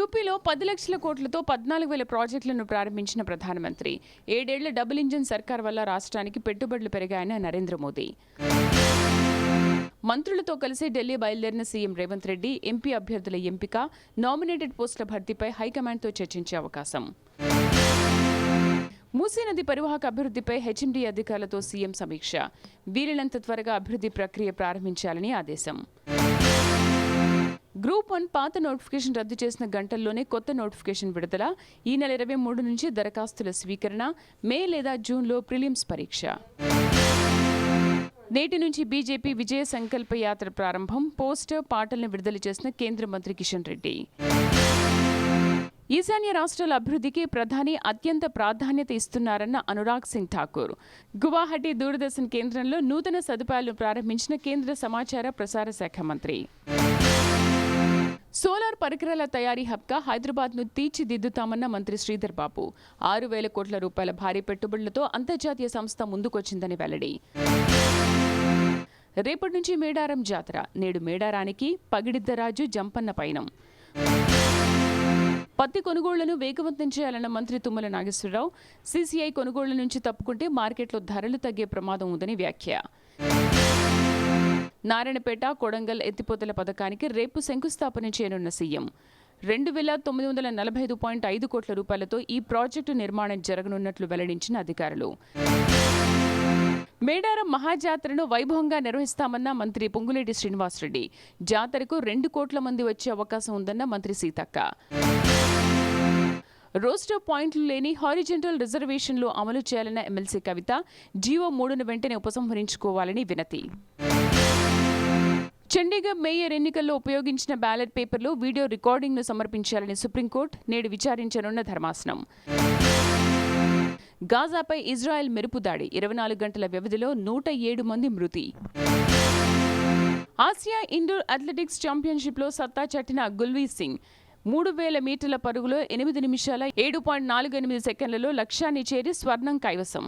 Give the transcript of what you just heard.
యూపీలో పది లక్షల కోట్లతో పద్నాలుగు వేల ప్రాజెక్టులను ప్రారంభించిన ప్రధానమంత్రి. ఏడేళ్ళ డబుల్ ఇంజిన్ సర్కార్ వల్ల రాష్ట్రానికి పెట్టుబడులు పెరిగాయని నరేంద్ర మోదీ. మంత్రులతో కలిసి ఢిల్లీ బయలుదేరిన సీఎం రేవంత్ రెడ్డి ఎంపీ అభ్యర్థుల ఎంపిక నామినేటెడ్ పోస్టుల భర్తీపై హైకమాండ్తో చర్చించే అవకాశం. మూసీ నది పరివాహక అభివృద్ధిపై హెచ్ఎండీ అధికారులతో సీఎం సమీక్ష. వీలైనంత త్వరగా అభివృద్ధి ప్రక్రియ ప్రారంభించాలని ఆదేశం. గ్రూప్ వన్ పాత నోటిఫికేషన్ రద్దు చేసిన గంటల్లోనే కొత్త నోటిఫికేషన్ విడుదల. ఈ నెల ఇరవై మూడు నుంచి దరఖాస్తుల స్వీకరణ మే లేదా జూన్లో ప్రిలిమ్స్ పరీక్ష. నేటి నుంచి బీజేపీ విజయ సంకల్ప యాత్ర ప్రారంభం పోస్టర్ పాటలను విడుదల చేసిన కేంద్ర మంత్రి కిషన్ రెడ్డి. ఈశాన్య రాష్ట్రాల అభివృద్ధికి ప్రధాని అత్యంత ప్రాధాన్యత ఇస్తున్నారన్న అనురాగ్ సింగ్ ఠాకూర్. గువాహటి దూరదర్శన్ కేంద్రంలో నూతన సదుపాయాలను ప్రారంభించిన కేంద్ర సమాచార ప్రసార శాఖ మంత్రి. సోలార్ పరికరాల తయారీ హబ్గా హైదరాబాద్ను తీర్చిదిద్దుతామన్న మంత్రి శ్రీధర్ బాబు. ఆరు వేల కోట్ల రూపాయల భారీ పెట్టుబడులతో అంతర్జాతీయ సంస్థ ముందుకొచ్చిందని వెల్లడి. రేపటి నుంచి మేడారం జాతర. నేడు మేడారానికి పగిడిద్దరాజు జంపన్న పయనం. పత్తి కొనుగోళ్ళను వేగవంతం చేయాలన్న మంత్రి తుమ్మల నాగేశ్వరరావు. సీసీఐ కొనుగోళ్ళ నుంచి తప్పుకుంటే మార్కెట్లో ధరలు తగ్గే ప్రమాదం ఉందని వ్యాఖ్య. నారాయణపేట కొడంగల్ ఎత్తిపోతల పథకానికి రేపు శంకుస్థాపన చేయనున్న సీఎం. రెండు వేల తొమ్మిది వందల నలభై ఐదు పాయింట్ ఐదు కోట్ల రూపాయలతో ఈ ప్రాజెక్టు నిర్మాణం జరగనున్నట్లు వెల్లడించిన అధికారులు. మేడారం మహాజాతరను వైభవంగా నిర్వహిస్తామన్న మంత్రి పొంగులేటి శ్రీనివాసరెడ్డి. జాతరకు రెండు కోట్ల మంది వచ్చే అవకాశం ఉందన్న మంత్రి సీతక్క. రోస్టర్ పాయింట్లు లేని హారిజెంటల్ రిజర్వేషన్లు అమలు చేయాలన్న ఎమ్మెల్సీ కవిత. జీవో మూడును వెంటనే ఉపసంహరించుకోవాలని వినతి. చండీగఢ్ మేయర్ ఎన్నికల్లో ఉపయోగించిన బ్యాలెట్ పేపర్లో వీడియో రికార్డింగ్ను సమర్పించాలని సుప్రీంకోర్టు నేడు విచారించనున్న ధర్మాసనం. గాజాపై ఇజ్రాయెల్ మెరుపు దాడి ఇరవై నాలుగు గంటల వ్యవధిలో నూట ఏడు మంది మృతి. ఆసియా ఇండోర్ అథ్లెటిక్స్ ఛాంపియన్షిప్లో సత్తా చట్టిన గుల్వీర్ సింగ్ మూడు వేల మీటర్ల పరుగులో ఎనిమిది నిమిషాల ఏడు పాయింట్ నాలుగు ఎనిమిది సెకండ్లలో లక్ష్యాన్ని చేరి స్వర్ణం కైవసం.